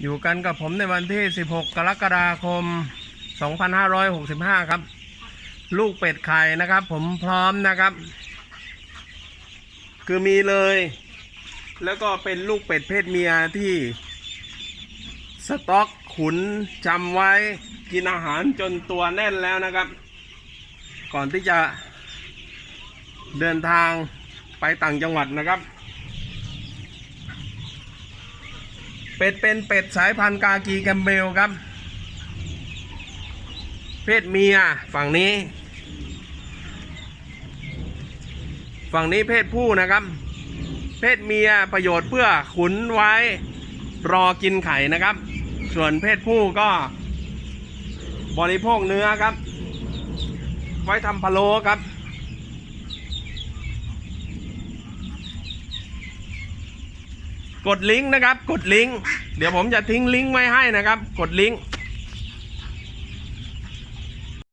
อยู่กันกับผมในวันที่ 16 กรกฎาคม 2565 ครับ ลูกเป็ดไข่นะครับ ผมพร้อมนะครับ คือมีเลย แล้วก็เป็นลูกเป็ดเพศเมียที่ สต็อกขุนจำไว้กินอาหารจนตัวแน่นแล้วนะครับ ก่อนที่จะเดินทางไปต่างจังหวัดนะครับ เป็ดเป็นเป็ดสายพันธุ์กากีแกมเบลครับ เพศเมียฝั่งนี้ ฝั่งนี้เพศผู้นะครับ เพศเมียประโยชน์เพื่อขุนไว้รอกินไข่นะครับ ส่วนเพศผู้ก็บริโภคเนื้อครับ ไว้ทำพะโล้ครับ กดลิงก์นะครับ กดลิงก์เดี๋ยวผมจะทิ้งลิงก์ไว้ให้นะครับ กดลิงก์